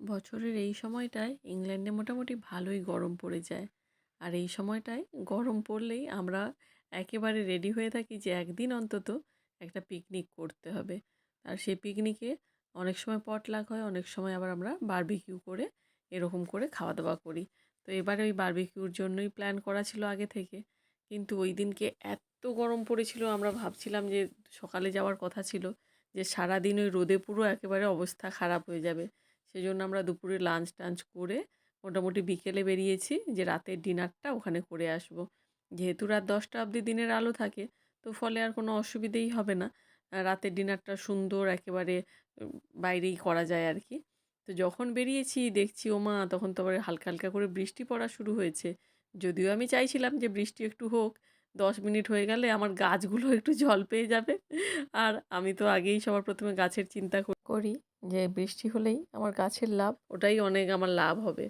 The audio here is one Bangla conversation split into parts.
বছরের এই সময়টায় ইংল্যান্ডে মোটামুটি ভালোই গরম পড়ে যায়। আর এই সময়টায় গরম পড়লেই আমরা একেবারে রেডি হয়ে থাকি যে একদিন অন্তত একটা পিকনিক করতে হবে। আর সেই পিকনিকে অনেক সময় পটলাক হয়, অনেক সময় আবার আমরা বারবিকিউ করে এরকম করে খাওয়া দাওয়া করি। তো এবারে ওই বারবিকিউর জন্যই প্ল্যান করা ছিল আগে থেকে। কিন্তু ওই দিনকে এত গরম পড়েছিল, আমরা ভাবছিলাম যে সকালে যাওয়ার কথা ছিল যে সারাদিন ওই রোদে পুরো একেবারে অবস্থা খারাপ হয়ে যাবে। সেই জন্য আমরা দুপুরে লাঞ্চ টাঞ্চ করে মোটামুটি বিকেলে বেরিয়েছি, যে রাতের ডিনারটা ওখানে করে আসব। যেহেতু রাত দশটা অবধি দিনের আলো থাকে, তো ফলে আর কোনো অসুবিধেই হবে না। রাতের ডিনারটা সুন্দর, একেবারে বাইরেই করা যায় আর কি। তো যখন বেরিয়েছি, দেখছি, ও মা, তখন তো আবার হালকা হালকা করে বৃষ্টি পড়া শুরু হয়েছে। যদিও আমি চাইছিলাম যে বৃষ্টি একটু হোক দশ মিনিট হয়ে গেলে আমার গাছগুলো একটু জল পেয়ে যাবে। আর আমি তো আগেই সবার প্রথমে গাছের চিন্তা করি যে বৃষ্টি হলেই আমার গাছের লাভ, ওটাই অনেক আমার লাভ হবে।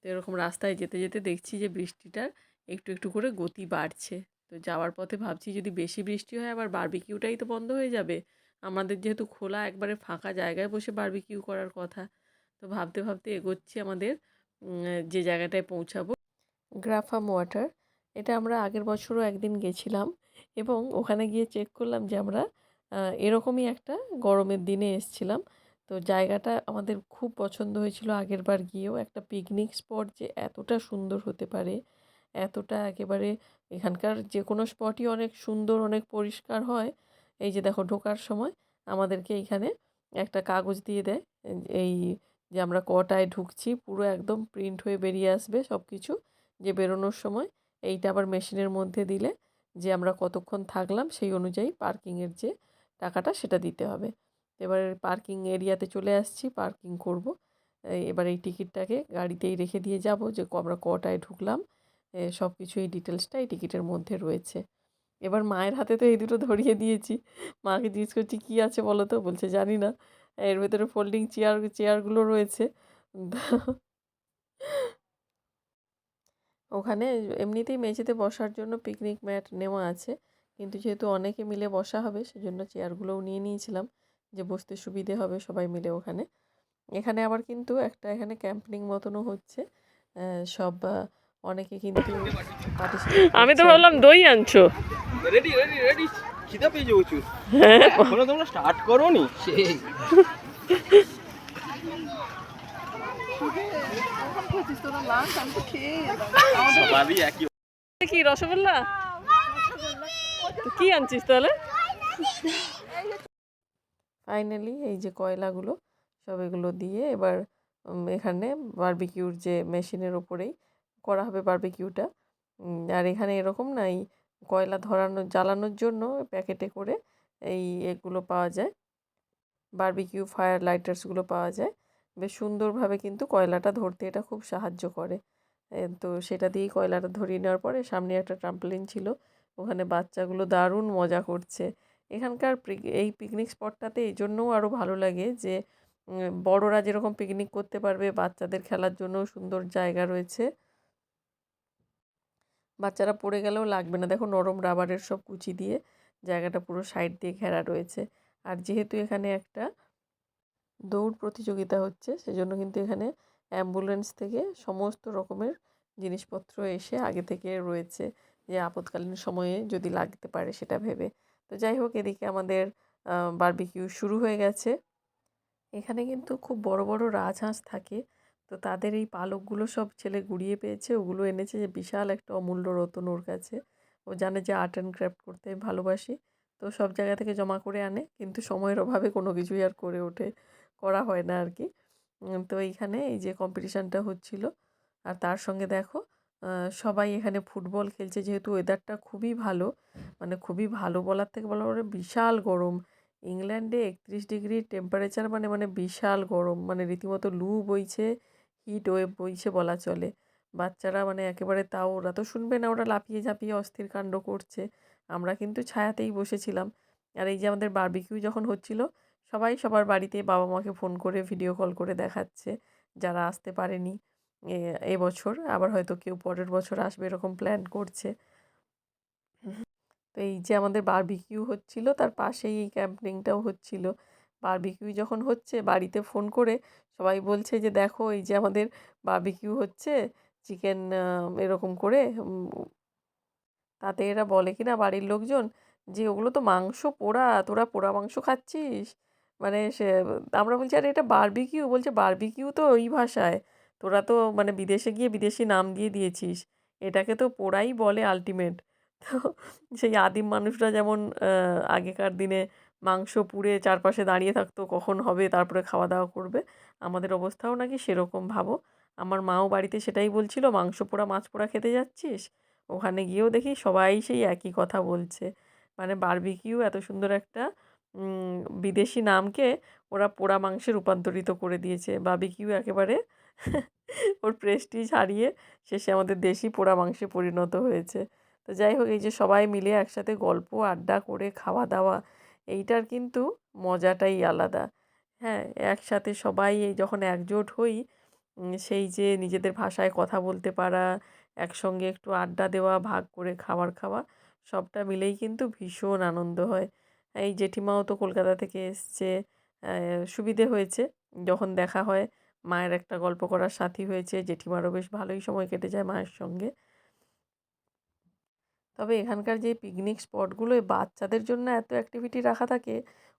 তো এরকম রাস্তায় যেতে যেতে দেখছি যে বৃষ্টিটার একটু একটু করে গতি বাড়ছে। তো যাওয়ার পথে ভাবছি যদি বেশি বৃষ্টি হয় আবার বারবিকিউটাই তো বন্ধ হয়ে যাবে। আমাদের যেহেতু খোলা একবারে ফাঁকা জায়গায় বসে বারবিকিউ করার কথা। তো ভাবতে ভাবতে এগোচ্ছি আমাদের যে জায়গাটায় পৌঁছাবো। গ্রাফাম ওয়াটার এটা আমরা আগের বছরও একদিন গেছিলাম এবং ওখানে গিয়ে চেক করলাম যে আমরা এরকমই একটা গরমের দিনে এসছিলাম। তো জায়গাটা আমাদের খুব পছন্দ হয়েছিল আগের বার গিয়েও একটা পিকনিক স্পট যে এতটা সুন্দর হতে পারে, এতটা একেবারে এখানকার যে কোনো স্পটই অনেক সুন্দর, অনেক পরিষ্কার হয়। এই যে দেখো ঢোকার সময় আমাদেরকে এইখানে একটা কাগজ দিয়ে দেয়, এই যে আমরা কটায় ঢুকছি, পুরো একদম প্রিন্ট হয়ে বেরিয়ে আসবে সব কিছু যে বেরোনোর সময়। এইটা আবার মেশিনের মধ্যে দিলে যে আমরা কতক্ষণ থাকলাম সেই অনুযায়ী পার্কিংয়ের যে টাকাটা সেটা দিতে হবে। এবার পার্কিং এরিয়াতে চলে আসছি পার্কিং করব। এবার এই টিকিটটাকে গাড়িতেই রেখে দিয়ে যাব যে আমরা কটায় ঢুকলাম। সব কিছু এই ডিটেলসটা এই টিকিটের মধ্যে রয়েছে। এবার মায়ের হাতে তো এই দুটো ধরিয়ে দিয়েছি। মাকে জিজ্ঞেস করছি, কী আছে বলো তো? বলছে, জানি না। এর ভেতরে ফোল্ডিং চেয়ার চেয়ারগুলো রয়েছে। ওখানে এমনিতেই মেঝেতে বসার জন্য পিকনিক ম্যাট নেওয়া আছে। কিন্তু যেহেতু অনেকে মিলে বসা হবে সেজন্য চেয়ারগুলোও নিয়ে নিয়েছিলাম যে বসতে সুবিধে হবে সবাই মিলে ওখানে। এখানে আবার কিন্তু একটা এখানে ক্যাম্পিং মতনও হচ্ছে। সব অনেকে কিন্তু আমি তো ভাবলাম দই আনছো। রেডি রেডি রেডি খিদা পেয়ে যাব এখনও তোমরা স্টার্ট করো নি সেই সবারই একই কি রসগোল্লা? কি আনছিস তাহলে? ফাইনালি এই যে কয়লাগুলো সব এগুলো দিয়ে এবার এখানে বারবিকিউর যে মেশিনের ওপরেই করা হবে বারবিকিউটা আর এখানে এরকম না এই কয়লা ধরানো জ্বালানোর জন্য প্যাকেটে করে এই এগুলো পাওয়া যায়। বারবিকিউ ফায়ার লাইটার্সগুলো পাওয়া যায়। বেশ সুন্দরভাবে কিন্তু কয়লাটা ধরতে এটা খুব সাহায্য করে। তো সেটা দিয়েই কয়লাটা ধরিয়ে নেওয়ার পরে সামনে একটা ট্রাম্পলিন ছিল, ওখানে বাচ্চাগুলো দারুণ মজা করছে। এখানকার এই পিকনিক স্পটটাতে এই জন্যও আরও ভালো লাগে যে বড়রা যেরকম পিকনিক করতে পারবে, বাচ্চাদের খেলার জন্য সুন্দর জায়গা রয়েছে। বাচ্চারা পড়ে গেলেও লাগবে না। দেখো নরম রাবারের সব কুচি দিয়ে জায়গাটা পুরো সাইড দিয়ে ঘেরা রয়েছে। আর যেহেতু এখানে একটা দৌড় প্রতিযোগিতা হচ্ছে, সেজন্য কিন্তু এখানে অ্যাম্বুলেন্স থেকে সমস্ত রকমের জিনিসপত্র এসে আগে থেকে রয়েছে যে আপৎকালীন সময়ে যদি লাগতে পারে সেটা ভেবে। তো যাই হোক, এদিকে আমাদের বারবিকিউ শুরু হয়ে গেছে। এখানে কিন্তু খুব বড় বড় রাজহাঁস থাকে। তো তাদের এই পালকগুলো সব ছেলে গুড়িয়ে পেয়েছে, ওগুলো এনেছে যে বিশাল একটা অমূল্য রতন ওর কাছে। ও জানে যে আর্ট অ্যান্ড ক্রাফট করতে ভালোবাসি। তো সব জায়গা থেকে জমা করে আনে, কিন্তু সময়ের অভাবে কোনো কিছুই আর করে ওঠে করা হয় না আর কি তো এইখানে এই যে কম্পিটিশানটা হচ্ছিল। আর তার সঙ্গে দেখো সবাই এখানে ফুটবল খেলছে। যেহেতু ওয়েদারটা খুবই ভালো মানে খুবই ভালো বলার থেকে বলা মানে বিশাল গরম। ইংল্যান্ডে একত্রিশ ডিগ্রি টেম্পারেচার মানে মানে বিশাল গরম। মানে রীতিমতো লু বইছে হিট ওয়েভ বইছে বলা চলে। বাচ্চারা মানে একেবারে তাও, ওরা তো শুনবে না, ওরা লাফিয়ে ঝাঁপিয়ে অস্থির কাণ্ড করছে। আমরা কিন্তু ছায়াতেই বসেছিলাম। আর এই যে আমাদের বারবিকিউ যখন হচ্ছিল সবাই সবার বাড়িতে বাবা মাকে ফোন করে ভিডিও কল করে দেখাচ্ছে, যারা আসতে পারেনি এবছর আবার হয়তো কেউ পরের বছর আসবে এরকম প্ল্যান করছে। তো এই যে আমাদের বারবিকিউ হচ্ছিল, তার পাশেই এই ক্যাম্পিংটাও হচ্ছিল। বারবিকিউ যখন হচ্ছে, বাড়িতে ফোন করে সবাই বলছে যে, দেখো, এই যে আমাদের বারবিকিউ হচ্ছে চিকেন এরকম করে তাতে এরা বলে কি না বাড়ির লোকজন যে, ওগুলো তো মাংস পোড়া, তোরা পোড়া মাংস খাচ্ছিস? মানে সে, আমরা বলছি, আরে, এটা বারবিকিউ বলছে বারবিকিউ তো ওই ভাষায়। তোরা তো মানে বিদেশে গিয়ে বিদেশি নাম দিয়ে দিয়েছিস। এটাকে তো পোড়াই বলে আলটিমেট তো সেই আদিম মানুষরা যেমন আগেকার দিনে মাংস পুড়ে চারপাশে দাঁড়িয়ে থাকতো, কখন হবে, তারপরে খাওয়া দাওয়া করবে, আমাদের অবস্থাও নাকি সেরকম, ভাবো। আমার মাও বাড়িতে সেটাই বলছিল, মাংস পোড়া, মাছ পোড়া খেতে যাচ্ছিস? ওখানে গিয়েও দেখি সবাই সেই একই কথা বলছে। মানে বারবিকিউ এত সুন্দর একটা বিদেশি নামকে ওরা পোড়া মাংসে রূপান্তরিত করে দিয়েছে। বারবিকিউ একেবারে ওর প্রেস্টিজ হারিয়ে শেষে আমাদের দেশি পোড়া মাংসে পরিণত হয়েছে। তো যাই হোক, এই যে সবাই মিলে একসাথে গল্প, আড্ডা করে খাওয়া দাওয়া এইটার কিন্তু মজাটাই আলাদা। হ্যাঁ একসাথে সবাই এই যখন একজোট হই সেই যে নিজেদের ভাষায় কথা বলতে পারা, একসঙ্গে একটু আড্ডা দেওয়া, ভাগ করে খাবার খাওয়া, সবটা মিলেই কিন্তু ভীষণ আনন্দ হয়। এই জেঠিমাও তো কলকাতা থেকে এসছে সুবিধে হয়েছে। যখন দেখা হয় মায়ের একটা গল্প করার সাথী হয়েছে, জেঠিমারও বেশ ভালোই সময় কেটে যায় মায়ের সঙ্গে। তবে এখানকার যে পিকনিক স্পটগুলো বাচ্চাদের জন্য এত অ্যাক্টিভিটি রাখা থাকে,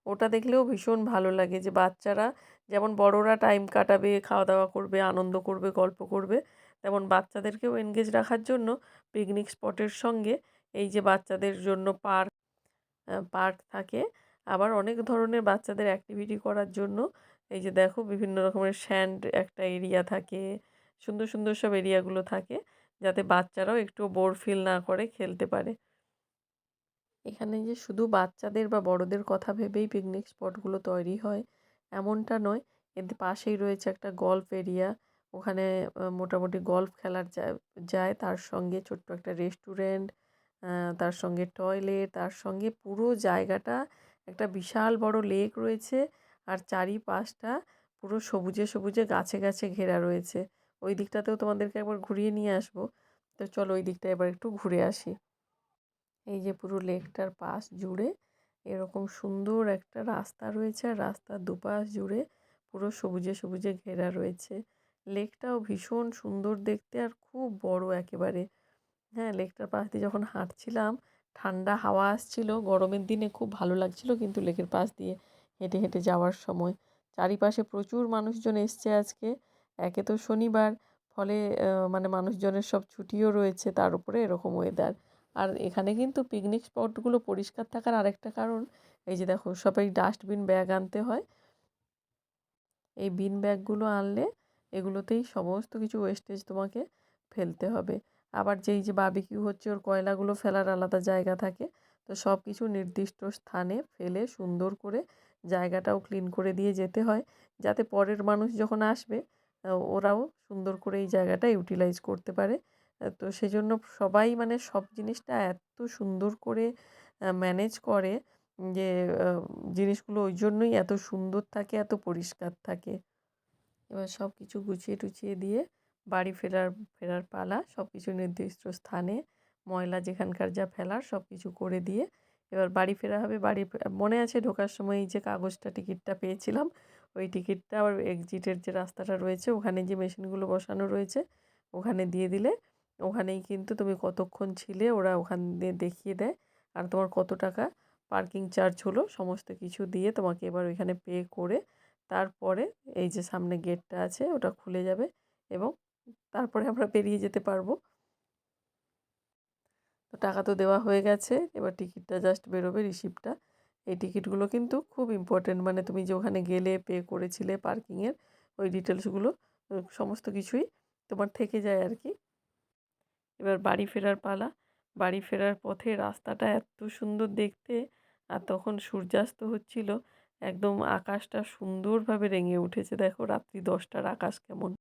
ওটা দেখলেও ভীষণ ভালো লাগে যে বাচ্চারা যেমন বড়রা টাইম কাটাবে খাওয়া দাওয়া করবে, আনন্দ করবে, গল্প করবে, তেমন বাচ্চাদেরকেও এনগেজ রাখার জন্য পিকনিক স্পটের সঙ্গে এই যে বাচ্চাদের জন্য পার্ক পার্ক থাকে। আবার অনেক ধরনের বাচ্চাদের অ্যাক্টিভিটি করার জন্য এই যে দেখো বিভিন্ন রকমের স্যান্ড একটা এরিয়া থাকে, সুন্দর সুন্দর সব এরিয়াগুলো থাকে যাতে বাচ্চারাও একটু বোর ফিল না করে খেলতে পারে। এখানে যে শুধু বাচ্চাদের বা বড়দের কথা ভেবেই পিকনিক স্পটগুলো তৈরি হয় এমনটা নয়। এর পাশেই রয়েছে একটা গল্ফ এরিয়া ওখানে মোটামুটি গল্ফ খেলার যায় যায় তার সঙ্গে ছোট্ট একটা রেস্টুরেন্ট তার সঙ্গে টয়লেট, তার সঙ্গে পুরো জায়গাটা একটা বিশাল বড় লেক রয়েছে আর চারিপাশটা পুরো সবুজে সবুজে গাছে গাছে ঘেরা রয়েছে। ওই দিকটাতেও তোমাদেরকে একবার ঘুরিয়ে নিয়ে আসব। তো চলো ওই দিকটা এবার একটু ঘুরে আসি। এই যে পুরো লেকটার পাশ জুড়ে এরকম সুন্দর একটা রাস্তা রয়েছে আর রাস্তার দুপাশ জুড়ে পুরো সবুজে সবুজে ঘেরা রয়েছে। লেকটাও ভীষণ সুন্দর দেখতে আর খুব বড় একেবারে। হ্যাঁ লেকটার পাশ দিয়ে যখন হাঁটছিলাম, ঠান্ডা হাওয়া আসছিল, গরমের দিনে খুব ভালো লাগছিল কিন্তু লেকের পাশ দিয়ে হেঁটে হেঁটে যাওয়ার সময়। চারিপাশে প্রচুর মানুষজন এসছে আজকে। একে তো শনিবার, ফলে মানে মানুষজনের সব ছুটিও রয়েছে তার উপরে এরকম ওয়েদার আর এখানে কিন্তু পিকনিক স্পটগুলো পরিষ্কার থাকার আরেকটা কারণ, এই যে দেখো, সবাই ডাস্টবিন ব্যাগ আনতে হয়। এই বিন ব্যাগগুলো আনলে এগুলোতেই সমস্ত কিছু ওয়েস্টেজ তোমাকে ফেলতে হবে। আবার যেই যে বারবিকিউ হচ্ছে ওর কয়লাগুলো ফেলার আলাদা জায়গা থাকে। তো সব কিছু নির্দিষ্ট স্থানে ফেলে সুন্দর করে জায়গাটাও ক্লিন করে দিয়ে যেতে হয়। যাতে পরের মানুষ যখন আসবে ওরাও সুন্দর করে এই জায়গাটা ইউটিলাইজ করতে পারে। তো সেজন্য সবাই মানে সব জিনিসটা এত সুন্দর করে ম্যানেজ করে যে জিনিসগুলো ওই জন্যই এত সুন্দর থাকে, এত পরিষ্কার থাকে। এবার সব কিছু গুছিয়ে টুছিয়ে দিয়ে বাড়ি ফেরার ফেরার পালা সব কিছু নির্দিষ্ট স্থানে, ময়লা যেখানকার যা ফেলার সব কিছু করে দিয়ে, এবার বাড়ি ফেরা হবে। বাড়ি মনে আছে ঢোকার সময় এই যে কাগজটা, টিকিটটা পেয়েছিলাম, ওই টিকিটটা আবার এক্সিটের যে রাস্তাটা রয়েছে, ওখানে যে মেশিনগুলো বসানো রয়েছে, ওখানে দিয়ে দিলে, ওখানেই কিন্তু তুমি কতক্ষণ ছিলে ওরা ওখান দিয়ে দেখিয়ে দেয়। আর তোমার কত টাকা পার্কিং চার্জ হলো, সমস্ত কিছু দিয়ে তোমাকে এবার ওইখানে পে করে, তারপরে এই যে সামনে গেটটা আছে, ওটা খুলে যাবে এবং তারপরে আমরা বেরিয়ে যেতে পারব। তো টাকা তো দেওয়া হয়ে গেছে, এবার টিকিটটা জাস্ট বেরোবে রিসিপ্টটা। এই টিকিটগুলো কিন্তু খুব ইম্পর্টেন্ট মানে তুমি যে ওখানে গেলে পে করেছিলে পার্কিংয়ের ওই ডিটেলসগুলো সমস্ত কিছুই তোমার থেকে যায় আর কি এবার বাড়ি ফেরার পালা। বাড়ি ফেরার পথে রাস্তাটা এত সুন্দর দেখতে, আর তখন সূর্যাস্ত হচ্ছিল, একদম আকাশটা সুন্দরভাবে রেঙে উঠেছে। দেখো রাত্রি দশটার আকাশ কেমন।